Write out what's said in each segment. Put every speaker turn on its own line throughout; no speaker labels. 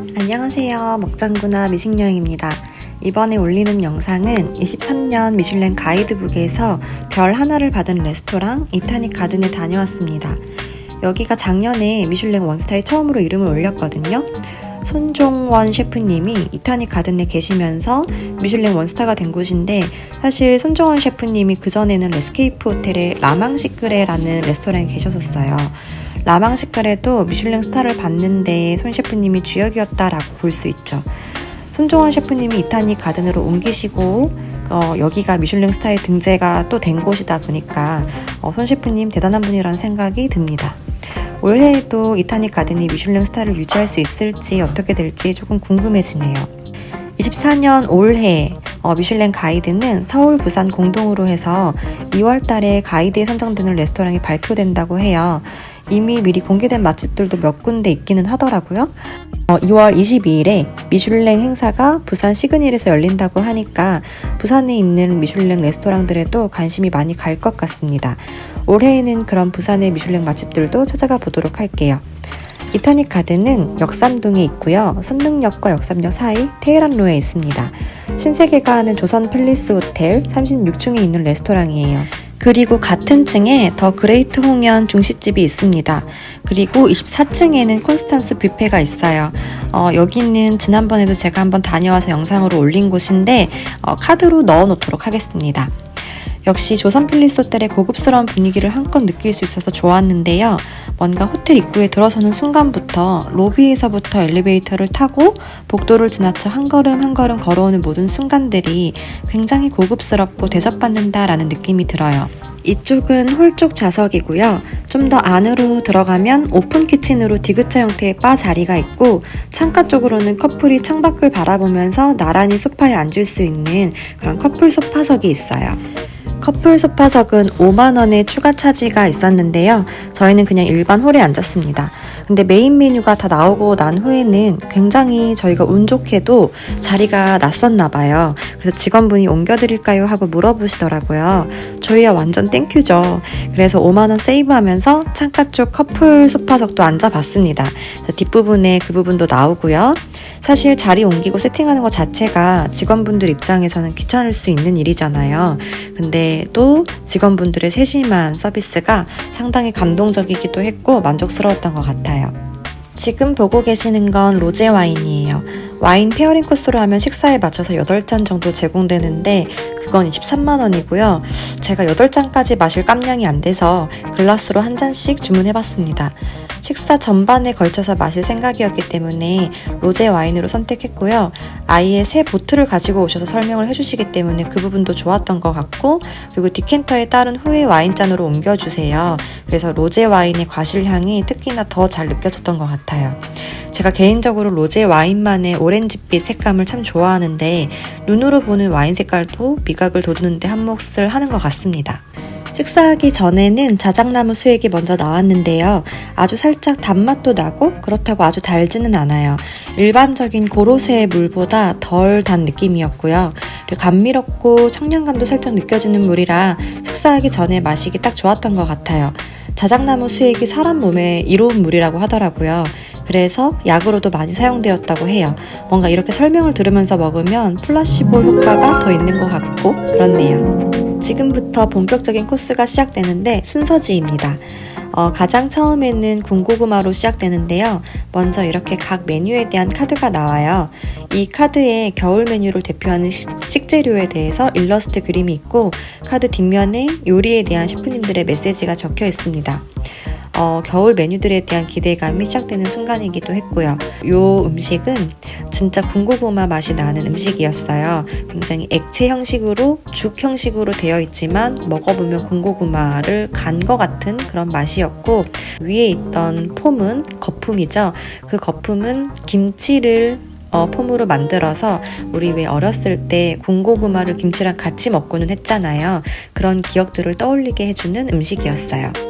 안녕하세요. 먹장구나 미식여행입니다. 이번에 올리는 영상은 23년 미슐랭 가이드북에서 별 하나를 받은 레스토랑 이타닉 가든에 다녀왔습니다. 여기가 작년에 미슐랭 원스타에 처음으로 이름을 올렸거든요. 손종원 셰프님이 이타닉 가든에 계시면서 미슐랭 원스타가 된 곳인데 사실 손종원 셰프님이 그전에는 레스케이프 호텔의 라망시크레라는 레스토랑에 계셨었어요. 라망시크레도 미슐랭 스타를 받는데 손 셰프님이 주역이었다라고 볼 수 있죠. 손종원 셰프님이 이타닉 가든으로 옮기시고 어, 여기가 미슐랭 스타의 등재가 또 된 곳이다 보니까 어, 손 셰프님 대단한 분이라는 생각이 듭니다. 올해에도 이타닉 가든이 미슐랭 스타를 유지할 수 있을지 어떻게 될지 조금 궁금해지네요. 24년 올해 어, 미슐랭 가이드는 서울, 부산 공동으로 해서 2월 달에 가이드에 선정되는 레스토랑이 발표된다고 해요. 이미 미리 공개된 맛집들도 몇 군데 있기는 하더라고요. 어, 2월 22일에 미슐랭 행사가 부산 시그닐에서 열린다고 하니까 부산에 있는 미슐랭 레스토랑들에도 관심이 많이 갈 것 같습니다. 올해에는 그런 부산의 미슐랭 맛집들도 찾아가 보도록 할게요. 이타닉 가든은 역삼동에 있고요. 선릉역과 역삼역 사이 테헤란로에 있습니다. 신세계가 하는 조선 팰리스 호텔 36층에 있는 레스토랑이에요. 그리고 같은 층에 더 그레이트 홍연 중식집이 있습니다. 그리고 24층에는 콘스탄스 뷔페가 있어요. 어, 여기는 지난번에도 제가 한번 다녀와서 영상으로 올린 곳인데 어, 카드로 넣어 놓도록 하겠습니다. 역시 조선 필리스 호텔의 고급스러운 분위기를 한껏 느낄 수 있어서 좋았는데요. 뭔가 호텔 입구에 들어서는 순간부터 로비에서부터 엘리베이터를 타고 복도를 지나쳐 한 걸음 한 걸음 걸어오는 모든 순간들이 굉장히 고급스럽고 대접받는다라는 느낌이 들어요. 이쪽은 홀 쪽 좌석이고요. 좀 더 안으로 들어가면 오픈 키친으로 디귿자 형태의 바 자리가 있고 창가 쪽으로는 커플이 창밖을 바라보면서 나란히 소파에 앉을 수 있는 그런 커플 소파석이 있어요. 커플 소파석은 5만원의 추가 차지가 있었는데요. 저희는 그냥 일반 홀에 앉았습니다. 근데 메인 메뉴가 다 나오고 난 후에는 굉장히 저희가 운 좋게도 자리가 났었나 봐요. 그래서 직원분이 옮겨드릴까요? 하고 물어보시더라고요. 저희야 완전 땡큐죠. 그래서 5만원 세이브하면서 창가 쪽 커플 소파석도 앉아봤습니다. 뒷부분에 그 부분도 나오고요. 사실 자리 옮기고 세팅하는 것 자체가 직원분들 입장에서는 귀찮을 수 있는 일이잖아요. 근데 또 직원분들의 세심한 서비스가 상당히 감동적이기도 했고 만족스러웠던 것 같아요. 지금 보고 계시는 건 로제 와인이에요. 와인 페어링 코스로 하면 식사에 맞춰서 8잔 정도 제공되는데 그건 23만원이고요. 제가 8잔까지 마실 깜냥이 안 돼서 글라스로 한 잔씩 주문해봤습니다. 식사 전반에 걸쳐서 마실 생각이었기 때문에 로제 와인으로 선택했고요. 아예 새 보트를 가지고 오셔서 설명을 해주시기 때문에 그 부분도 좋았던 것 같고 그리고 디켄터에 따른 후에 와인잔으로 옮겨주세요. 그래서 로제 와인의 과실향이 특히나 더 잘 느껴졌던 것 같아요. 제가 개인적으로 로제 와인만의 오렌지빛 색감을 참 좋아하는데 눈으로 보는 와인 색깔도 미각을 돋우는데 한 몫을 하는 것 같습니다. 식사하기 전에는 자작나무 수액이 먼저 나왔는데요. 아주 살짝 단맛도 나고 그렇다고 아주 달지는 않아요. 일반적인 고로쇠의 물보다 덜 단 느낌이었고요. 감미롭고 청량감도 살짝 느껴지는 물이라 식사하기 전에 마시기 딱 좋았던 것 같아요. 자작나무 수액이 사람 몸에 이로운 물이라고 하더라고요. 그래서 약으로도 많이 사용되었다고 해요. 뭔가 이렇게 설명을 들으면서 먹으면 플라시보 효과가 더 있는 것 같고 그렇네요. 지금부터 본격적인 코스가 시작되는데 순서지입니다. 어, 가장 처음에는 군고구마로 시작되는데요. 먼저 이렇게 각 메뉴에 대한 카드가 나와요. 이 카드에 겨울 메뉴를 대표하는 식재료에 대해서 일러스트 그림이 있고 카드 뒷면에 요리에 대한 셰프님들의 메시지가 적혀 있습니다. 어, 겨울 메뉴들에 대한 기대감이 시작되는 순간이기도 했고요. 이 음식은 진짜 군고구마 맛이 나는 음식이었어요. 굉장히 액체 형식으로 죽 형식으로 되어 있지만 먹어보면 군고구마를 간 것 같은 그런 맛이었고 위에 있던 폼은 거품이죠. 그 거품은 김치를 어, 폼으로 만들어서 우리 왜 어렸을 때 군고구마를 김치랑 같이 먹고는 했잖아요. 그런 기억들을 떠올리게 해주는 음식이었어요.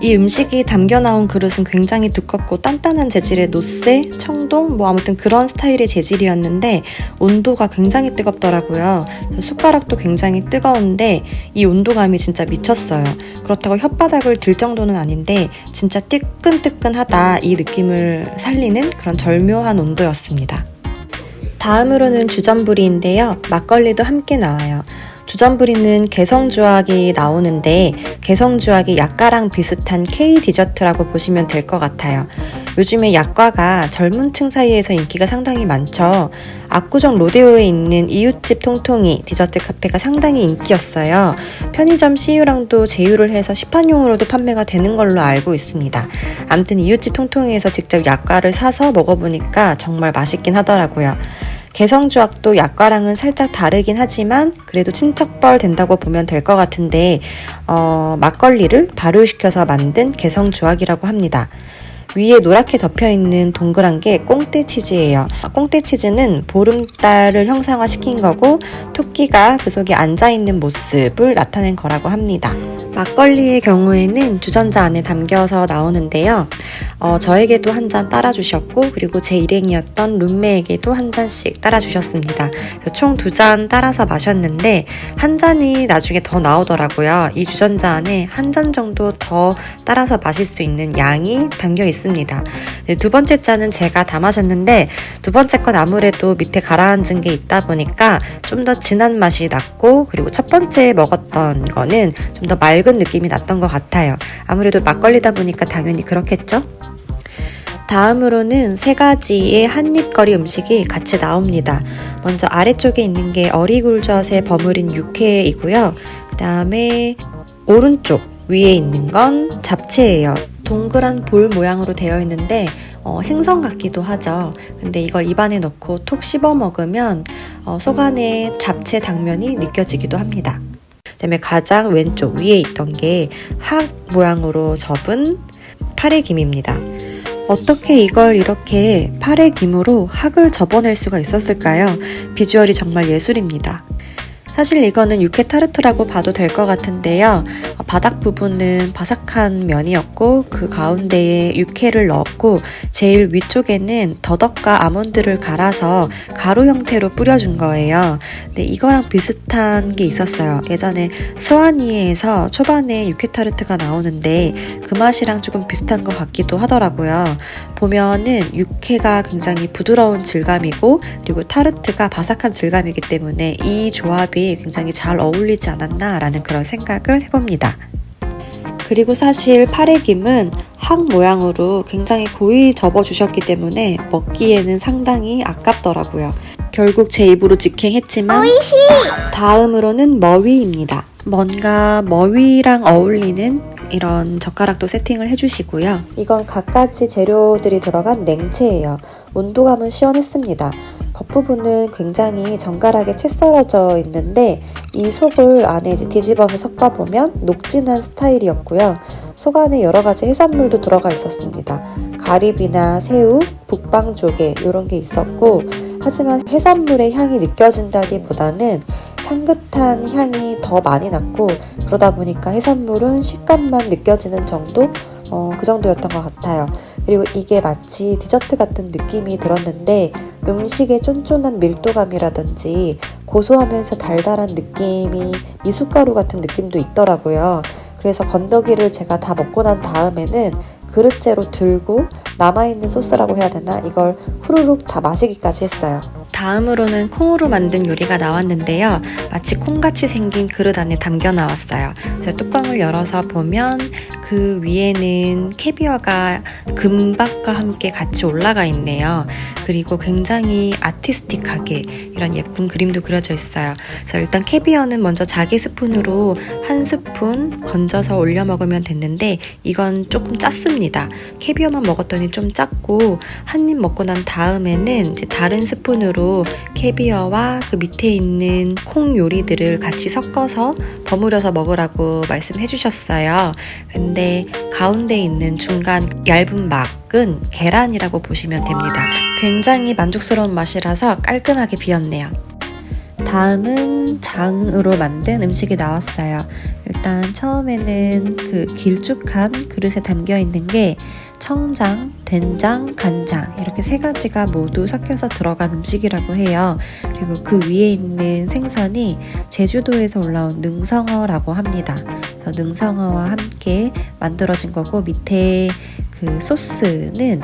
이 음식이 담겨 나온 그릇은 굉장히 두껍고 단단한 재질의 노쇠, 청동, 뭐 아무튼 그런 스타일의 재질이었는데 온도가 굉장히 뜨겁더라고요. 숟가락도 굉장히 뜨거운데 이 온도감이 진짜 미쳤어요. 그렇다고 혓바닥을 들 정도는 아닌데 진짜 뜨끈뜨끈하다 이 느낌을 살리는 그런 절묘한 온도였습니다. 다음으로는 주전부리인데요. 막걸리도 함께 나와요. 주전부리는 개성주악이 나오는데 개성주악이 약과랑 비슷한 K 디저트라고 보시면 될 것 같아요. 요즘에 약과가 젊은 층 사이에서 인기가 상당히 많죠. 압구정 로데오에 있는 이웃집 통통이 디저트 카페가 상당히 인기였어요. 편의점 CU랑도 제휴를 해서 시판용으로도 판매가 되는 걸로 알고 있습니다. 암튼 이웃집 통통이에서 직접 약과를 사서 먹어보니까 정말 맛있긴 하더라고요. 개성주악도 약과랑은 살짝 다르긴 하지만 그래도 친척벌 된다고 보면 될 것 같은데 어, 막걸리를 발효시켜서 만든 개성주악이라고 합니다. 위에 노랗게 덮여 있는 동그란 게 꽁떼 치즈예요. 꽁떼 치즈는 보름달을 형상화시킨 거고 토끼가 그 속에 앉아 있는 모습을 나타낸 거라고 합니다. 막걸리의 경우에는 주전자 안에 담겨서 나오는데요. 어, 저에게도 한 잔 따라주셨고 그리고 제 일행이었던 룸메에게도 한 잔씩 따라주셨습니다. 총 두 잔 따라서 마셨는데 한 잔이 나중에 더 나오더라고요. 이 주전자 안에 한 잔 정도 더 따라서 마실 수 있는 양이 담겨 있습니다. 네, 두 번째 잔은 제가 다 마셨는데 두 번째 건 아무래도 밑에 가라앉은 게 있다 보니까 좀 더 진한 맛이 났고 그리고 첫 번째 먹었던 거는 좀 더 맑은 느낌이 났던 것 같아요. 아무래도 막걸리다 보니까 당연히 그렇겠죠? 다음으로는 세 가지의 한입거리 음식이 같이 나옵니다. 먼저 아래쪽에 있는 게 어리굴젓에 버무린 육회이고요. 그 다음에 오른쪽 위에 있는 건 잡채예요. 동그란 볼 모양으로 되어 있는데 어, 행성 같기도 하죠. 근데 이걸 입안에 넣고 톡 씹어 먹으면 어, 속 안에 잡채 당면이 느껴지기도 합니다. 그다음에 가장 왼쪽 위에 있던 게 학 모양으로 접은 파래 김입니다. 어떻게 이걸 이렇게 파래 김으로 학을 접어낼 수가 있었을까요? 비주얼이 정말 예술입니다. 사실 이거는 육회 타르트라고 봐도 될 것 같은데요. 어, 바닥 부분은 바삭한 면이었고 그 가운데에 육회를 넣었고 제일 위쪽에는 더덕과 아몬드를 갈아서 가루 형태로 뿌려준 거예요. 근데 이거랑 비슷한 게 있었어요. 예전에 스와니에서 초반에 육회 타르트가 나오는데 그 맛이랑 조금 비슷한 것 같기도 하더라고요. 보면은 육회가 굉장히 부드러운 질감이고 그리고 타르트가 바삭한 질감이기 때문에 이 조합이 굉장히 잘 어울리지 않았나라는 그런 생각을 해봅니다. 그리고 사실 파래김은 항 모양으로 굉장히 고이 접어주셨기 때문에 먹기에는 상당히 아깝더라고요. 결국 제 입으로 직행했지만 다음으로는 머위입니다. 뭔가 머위랑 어울리는 이런 젓가락도 세팅을 해주시고요. 이건 갖가지 재료들이 들어간 냉채예요. 온도감은 시원했습니다. 겉부분은 굉장히 정갈하게 채 썰어져 있는데 이 속을 안에 이제 뒤집어서 섞어보면 녹진한 스타일이었고요. 속 안에 여러 가지 해산물도 들어가 있었습니다. 가리비나 새우, 북방조개 이런 게 있었고 하지만 해산물의 향이 느껴진다기보다는 향긋한 향이 더 많이 났고 그러다 보니까 해산물은 식감만 느껴지는 정도 어, 그 정도였던 것 같아요. 그리고 이게 마치 디저트 같은 느낌이 들었는데 음식의 쫀쫀한 밀도감이라든지 고소하면서 달달한 느낌이 미숫가루 같은 느낌도 있더라고요. 그래서 건더기를 제가 다 먹고 난 다음에는 그릇째로 들고 남아있는 소스라고 해야 되나? 이걸 후루룩 다 마시기까지 했어요. 다음으로는 콩으로 만든 요리가 나왔는데요. 마치 콩같이 생긴 그릇 안에 담겨 나왔어요. 그래서 뚜껑을 열어서 보면 그 위에는 캐비어가 금박과 함께 같이 올라가 있네요. 그리고 굉장히 아티스틱하게 이런 예쁜 그림도 그려져 있어요. 그래서 일단 캐비어는 먼저 자기 스푼으로 한 스푼 건져서 올려 먹으면 됐는데 이건 조금 짰습니다. 캐비어만 먹었더니 좀 짰고 한 입 먹고 난 다음에는 이제 다른 스푼으로 캐비어와 그 밑에 있는 콩 요리들을 같이 섞어서 버무려서 먹으라고 말씀해 주셨어요. 근데 가운데 있는 중간 얇은 막은 계란이라고 보시면 됩니다. 굉장히 만족스러운 맛이라서 깔끔하게 비었네요. 다음은 장으로 만든 음식이 나왔어요. 일단 처음에는 그 길쭉한 그릇에 담겨 있는 게 청장, 된장, 간장 이렇게 세 가지가 모두 섞여서 들어간 음식이라고 해요. 그리고 그 위에 있는 생선이 제주도에서 올라온 능성어라고 합니다. 그래서 능성어와 함께 만들어진 거고 밑에 그 소스는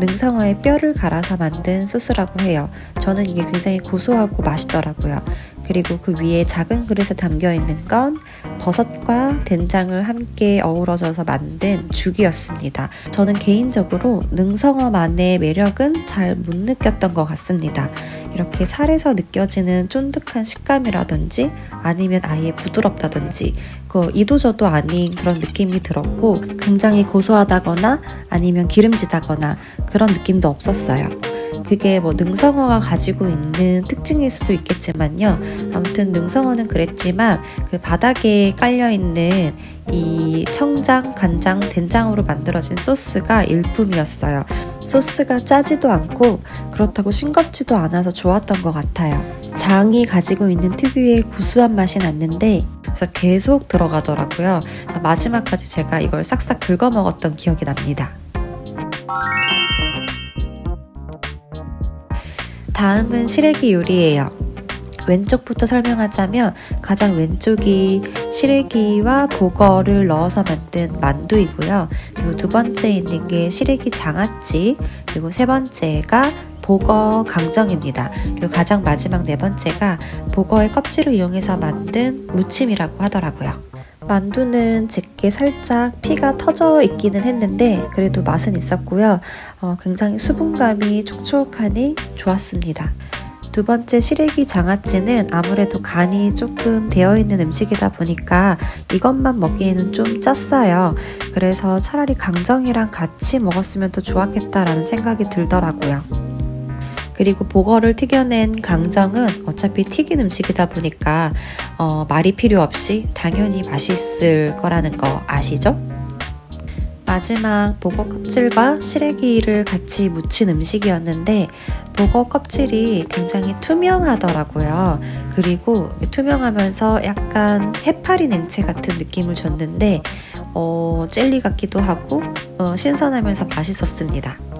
능성어의 뼈를 갈아서 만든 소스라고 해요. 저는 이게 굉장히 고소하고 맛있더라고요. 그리고 그 위에 작은 그릇에 담겨 있는 건 버섯과 된장을 함께 어우러져서 만든 죽이었습니다. 저는 개인적으로 능성어만의 매력은 잘 못 느꼈던 것 같습니다. 이렇게 살에서 느껴지는 쫀득한 식감이라든지 아니면 아예 부드럽다든지 그 이도저도 아닌 그런 느낌이 들었고 굉장히 고소하다거나 아니면 기름지다거나 그런 느낌도 없었어요. 그게 뭐 능성어가 가지고 있는 특징일 수도 있겠지만요. 아무튼 능성어는 그랬지만 그 바닥에 깔려 있는 이 청장, 간장, 된장으로 만들어진 소스가 일품이었어요. 소스가 짜지도 않고 그렇다고 싱겁지도 않아서 좋았던 것 같아요. 장이 가지고 있는 특유의 구수한 맛이 났는데 그래서 계속 들어가더라고요. 그래서 마지막까지 제가 이걸 싹싹 긁어 먹었던 기억이 납니다. 다음은 시래기 요리예요. 왼쪽부터 설명하자면 가장 왼쪽이 시래기와 보거를 넣어서 만든 만두이고요. 그리고 두 번째 있는 게 시래기 장아찌, 그리고 세 번째가 보거 강정입니다. 그리고 가장 마지막 네 번째가 보거의 껍질을 이용해서 만든 무침이라고 하더라고요. 만두는 제게 살짝 피가 터져 있기는 했는데 그래도 맛은 있었고요. 어, 굉장히 수분감이 촉촉하니 좋았습니다. 두 번째 시래기 장아찌는 아무래도 간이 조금 되어 있는 음식이다 보니까 이것만 먹기에는 좀 짰어요. 그래서 차라리 강정이랑 같이 먹었으면 더 좋았겠다라는 생각이 들더라고요. 그리고 보거를 튀겨낸 강정은 어차피 튀긴 음식이다 보니까 어, 말이 필요 없이 당연히 맛있을 거라는 거 아시죠? 마지막 보거 껍질과 시래기를 같이 무친 음식이었는데 보거 껍질이 굉장히 투명하더라고요. 그리고 투명하면서 약간 해파리 냉채 같은 느낌을 줬는데 어, 젤리 같기도 하고 어, 신선하면서 맛있었습니다.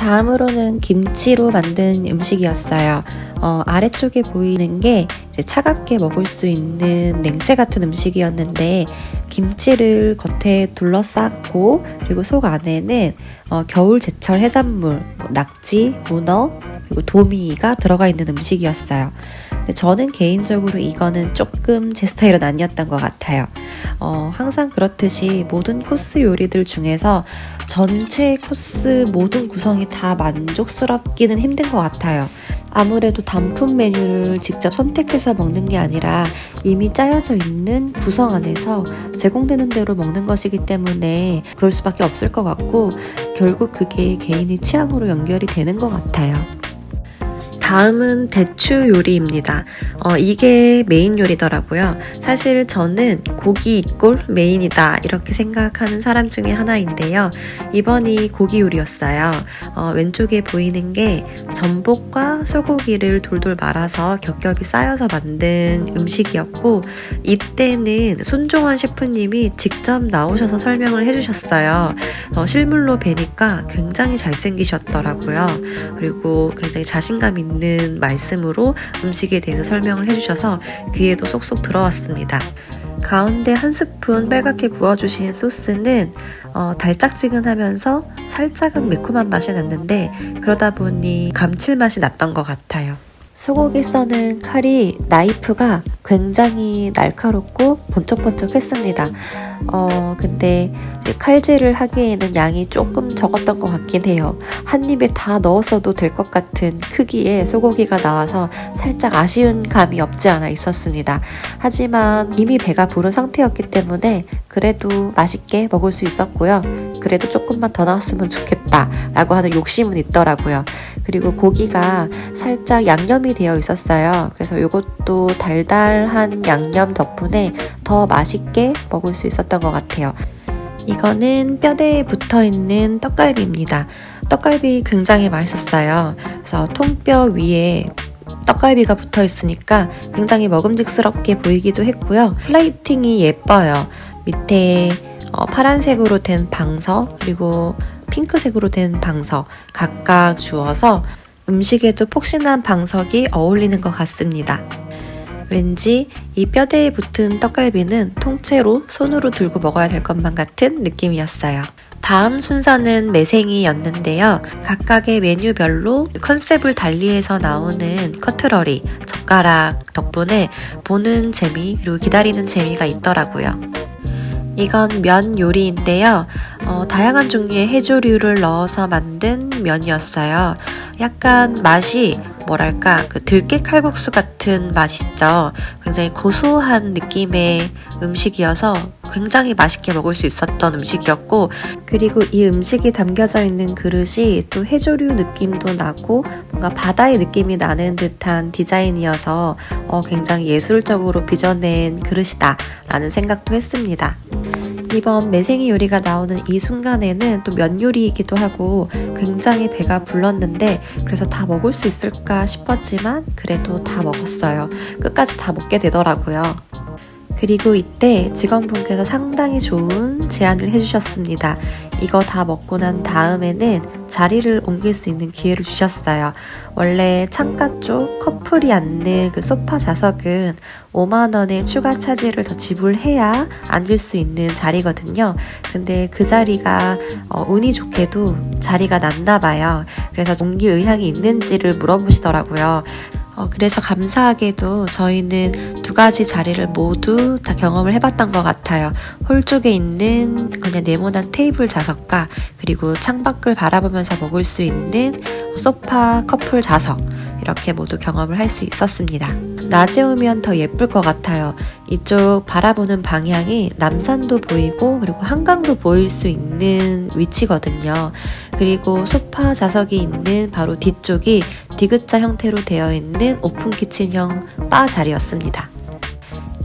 다음으로는 김치로 만든 음식이었어요. 어, 아래쪽에 보이는 게 차갑게 먹을 수 있는 냉채 같은 음식이었는데 김치를 겉에 둘러쌌고 그리고 속 안에는 어, 겨울 제철 해산물, 뭐 낙지, 문어, 그리고 도미가 들어가 있는 음식이었어요. 저는 개인적으로 이거는 조금 제 스타일은 아니었던 것 같아요. 어, 항상 그렇듯이 모든 코스 요리들 중에서 전체 코스 모든 구성이 다 만족스럽기는 힘든 것 같아요. 아무래도 단품 메뉴를 직접 선택해서 먹는 게 아니라 이미 짜여져 있는 구성 안에서 제공되는 대로 먹는 것이기 때문에 그럴 수밖에 없을 것 같고 결국 그게 개인의 취향으로 연결이 되는 것 같아요. 다음은 대추 요리입니다. 어, 이게 메인 요리더라고요. 사실 저는 고기 이꼴 메인이다 이렇게 생각하는 사람 중에 하나인데요. 이번이 고기 요리였어요. 어, 왼쪽에 보이는 게 전복과 소고기를 돌돌 말아서 겹겹이 쌓여서 만든 음식이었고 이때는 손종원 셰프님이 직접 나오셔서 설명을 해주셨어요. 어, 실물로 뵈니까 굉장히 잘생기셨더라고요. 그리고 굉장히 자신감 있는 있는 말씀으로 음식에 대해서 설명을 해주셔서 귀에도 쏙쏙 들어왔습니다. 가운데 한 스푼 빨갛게 부어주신 소스는 어, 달짝지근하면서 살짝은 매콤한 맛이 났는데 그러다 보니 감칠맛이 났던 것 같아요. 소고기 써는 칼이 나이프가 굉장히 날카롭고 번쩍번쩍했습니다. 어, 근데 칼질을 하기에는 양이 조금 적었던 것 같긴 해요. 한 입에 다 넣었어도 될 것 같은 크기의 소고기가 나와서 살짝 아쉬운 감이 없지 않아 있었습니다. 하지만 이미 배가 부른 상태였기 때문에 그래도 맛있게 먹을 수 있었고요. 그래도 조금만 더 나왔으면 좋겠다 라고 하는 욕심은 있더라고요. 그리고 고기가 살짝 양념이 되어 있었어요. 그래서 이것도 달달한 양념 덕분에 더 맛있게 먹을 수 있었던 것 같아요. 이거는 뼈대에 붙어 있는 떡갈비입니다. 떡갈비 굉장히 맛있었어요. 그래서 통뼈 위에 떡갈비가 붙어 있으니까 굉장히 먹음직스럽게 보이기도 했고요. 플레이팅이 예뻐요. 밑에 어, 파란색으로 된 방석 그리고 핑크색으로 된 방석 각각 주어서 음식에도 폭신한 방석이 어울리는 것 같습니다. 왠지 이 뼈대에 붙은 떡갈비는 통째로 손으로 들고 먹어야 될 것만 같은 느낌이었어요. 다음 순서는 매생이였는데요. 각각의 메뉴별로 컨셉을 달리해서 나오는 커트러리, 젓가락 덕분에 보는 재미, 그리고 기다리는 재미가 있더라고요. 이건 면 요리인데요. 어, 다양한 종류의 해조류를 넣어서 만든 면이었어요. 약간 맛이 뭐랄까 그 들깨 칼국수 같은 맛있죠. 굉장히 고소한 느낌의 음식이어서 굉장히 맛있게 먹을 수 있었던 음식이었고 그리고 이 음식이 담겨져 있는 그릇이 또 해조류 느낌도 나고 뭔가 바다의 느낌이 나는 듯한 디자인이어서 어, 굉장히 예술적으로 빚어낸 그릇이다 라는 생각도 했습니다. 이번 매생이 요리가 나오는 이 순간에는 또 면 요리이기도 하고 굉장히 배가 불렀는데 그래서 다 먹을 수 있을까 싶었지만 그래도 다 먹었어요. 끝까지 다 먹게 되더라고요. 그리고 이때 직원분께서 상당히 좋은 제안을 해주셨습니다. 이거 다 먹고 난 다음에는 자리를 옮길 수 있는 기회를 주셨어요. 원래 창가 쪽 커플이 앉는 그 소파 좌석은 5만원의 추가 차지를 더 지불해야 앉을 수 있는 자리거든요. 근데 그 자리가 어, 운이 좋게도 자리가 났나 봐요. 그래서 옮길 의향이 있는지를 물어보시더라고요. 어, 그래서 감사하게도 저희는 두 가지 자리를 모두 다 경험을 해봤던 것 같아요. 홀 쪽에 있는 그냥 네모난 테이블 좌석과 그리고 창밖을 바라보면서 먹을 수 있는 소파 커플 좌석 이렇게 모두 경험을 할 수 있었습니다. 낮에 오면 더 예쁠 것 같아요. 이쪽 바라보는 방향이 남산도 보이고 그리고 한강도 보일 수 있는 위치거든요. 그리고 소파 좌석이 있는 바로 뒤쪽이 디귿자 형태로 되어 있는 오픈 키친형 바 자리였습니다.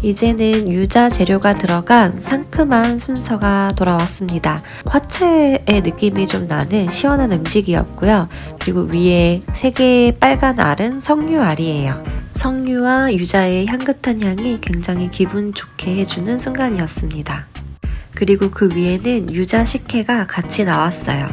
이제는 유자 재료가 들어간 상큼한 순서가 돌아왔습니다. 화채의 느낌이 좀 나는 시원한 음식이었고요. 그리고 위에 세 개의 빨간 알은 석류 알이에요. 석류와 유자의 향긋한 향이 굉장히 기분 좋게 해주는 순간이었습니다. 그리고 그 위에는 유자 식혜가 같이 나왔어요.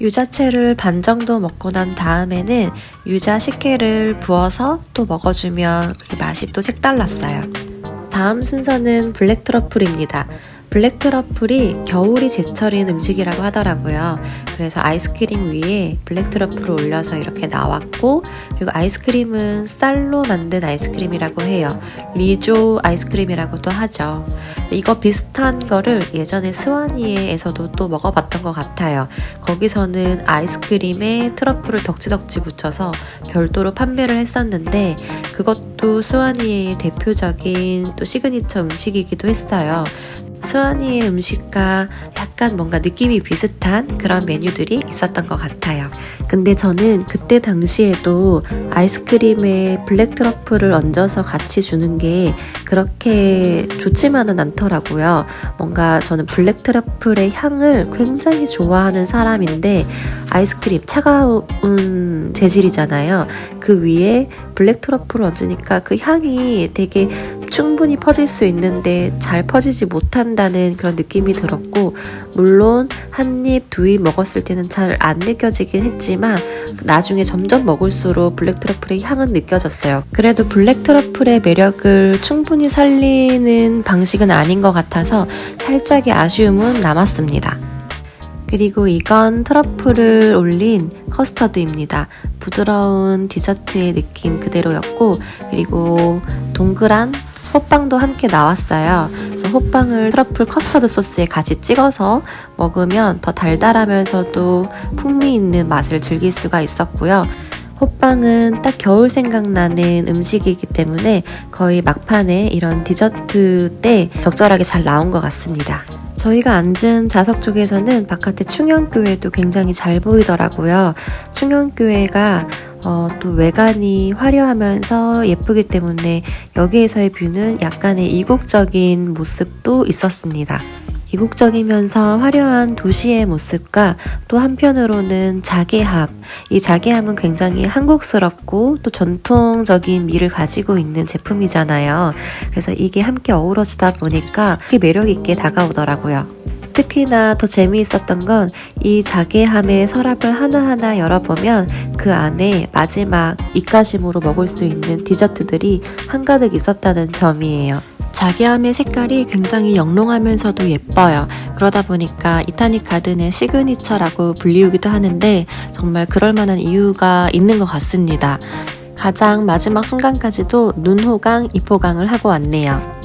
유자채를 반 정도 먹고 난 다음에는 유자 식혜를 부어서 또 먹어주면 그 맛이 또 색달랐어요. 다음 순서는 블랙 트러플입니다. 블랙 트러플이 겨울이 제철인 음식이라고 하더라고요. 그래서 아이스크림 위에 블랙 트러플을 올려서 이렇게 나왔고, 그리고 아이스크림은 쌀로 만든 아이스크림이라고 해요. 리조 아이스크림이라고도 하죠. 이거 비슷한 거를 예전에 스와니에에서도 또 먹어봤던 것 같아요. 거기서는 아이스크림에 트러플을 덕지덕지 붙여서 별도로 판매를 했었는데, 그것도 스와니의 대표적인 또 시그니처 음식이기도 했어요. 수아니의 음식과 약간 뭔가 느낌이 비슷한 그런 메뉴들이 있었던 것 같아요. 근데 저는 그때 당시에도 아이스크림에 블랙 트러플을 얹어서 같이 주는 게 그렇게 좋지만은 않더라고요. 뭔가 저는 블랙 트러플의 향을 굉장히 좋아하는 사람인데 아이스크림 차가운 재질이잖아요. 그 위에 블랙 트러플을 얹으니까 그 향이 되게 충분히 퍼질 수 있는데 잘 퍼지지 못한다는 그런 느낌이 들었고 물론 한 입, 두 입 먹었을 때는 잘 안 느껴지긴 했지만 나중에 점점 먹을수록 블랙 트러플의 향은 느껴졌어요. 그래도 블랙 트러플의 매력을 충분히 살리는 방식은 아닌 것 같아서 살짝의 아쉬움은 남았습니다. 그리고 이건 트러플을 올린 커스터드입니다. 부드러운 디저트의 느낌 그대로였고, 그리고 동그란 호빵도 함께 나왔어요. 그래서 호빵을 트러플 커스터드 소스에 같이 찍어서 먹으면 더 달달하면서도 풍미 있는 맛을 즐길 수가 있었고요. 호빵은 딱 겨울 생각나는 음식이기 때문에 거의 막판에 이런 디저트 때 적절하게 잘 나온 것 같습니다. 저희가 앉은 좌석 쪽에서는 바깥에 충영교회도 굉장히 잘 보이더라고요. 충영교회가 어, 또 외관이 화려하면서 예쁘기 때문에 여기에서의 뷰는 약간의 이국적인 모습도 있었습니다.
이국적이면서 화려한 도시의 모습과 또 한편으로는 자개함. 이 자개함은 굉장히 한국스럽고 또 전통적인 미를 가지고 있는 제품이잖아요. 그래서 이게 함께 어우러지다 보니까 되게 매력 있게 다가오더라고요. 특히나 더 재미있었던 건 이 자개함의 서랍을 하나하나 열어보면 그 안에 마지막 입가심으로 먹을 수 있는 디저트들이 한가득 있었다는 점이에요. 자개함의 색깔이 굉장히 영롱하면서도 예뻐요. 그러다 보니까 이타닉 가든의 시그니처라고 불리우기도 하는데 정말 그럴 만한 이유가 있는 것 같습니다. 가장 마지막 순간까지도 눈호강, 입호강을 하고 왔네요.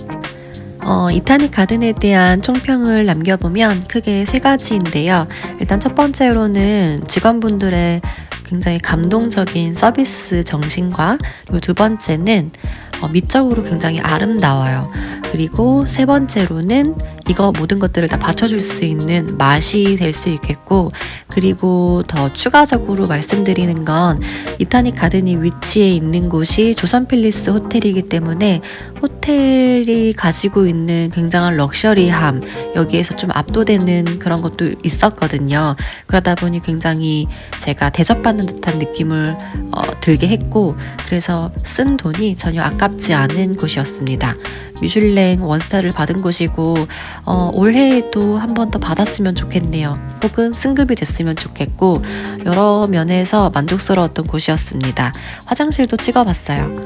어, 이타닉 가든에 대한 총평을 남겨보면 크게 세 가지인데요. 일단 첫 번째로는 직원분들의 굉장히 감동적인 서비스 정신과 그리고 두 번째는 어, 미적으로 굉장히 아름다워요. 그리고 세 번째로는 이거 모든 것들을 다 받쳐줄 수 있는 맛이 될 수 있겠고 그리고 더 추가적으로 말씀드리는 건 이타닉 가든이 위치해 있는 곳이 조선 필리스 호텔이기 때문에 호텔이 가지고 있는 굉장한 럭셔리함 여기에서 좀 압도되는 그런 것도 있었거든요. 그러다 보니 굉장히 제가 대접받는 듯한 느낌을 어, 들게 했고 그래서 쓴 돈이 전혀 아 깝지 않은 곳이었습니다. 미슐랭 원스타를 받은 곳이고 어, 올해에도 한 번 더 받았으면 좋겠네요. 혹은 승급이 됐으면 좋겠고 여러 면에서 만족스러웠던 곳이었습니다. 화장실도 찍어봤어요.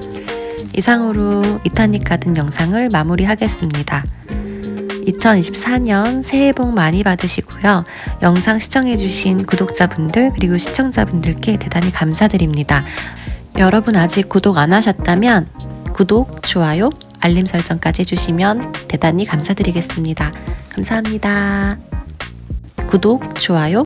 이상으로 이타닉 가든 영상을 마무리하겠습니다. 2024년 새해 복 많이 받으시고요. 영상 시청해주신 구독자분들 그리고 시청자분들께 대단히 감사드립니다. 여러분 아직 구독 안 하셨다면 구독, 좋아요, 알림 설정까지 해주시면 대단히 감사드리겠습니다. 감사합니다. 구독, 좋아요,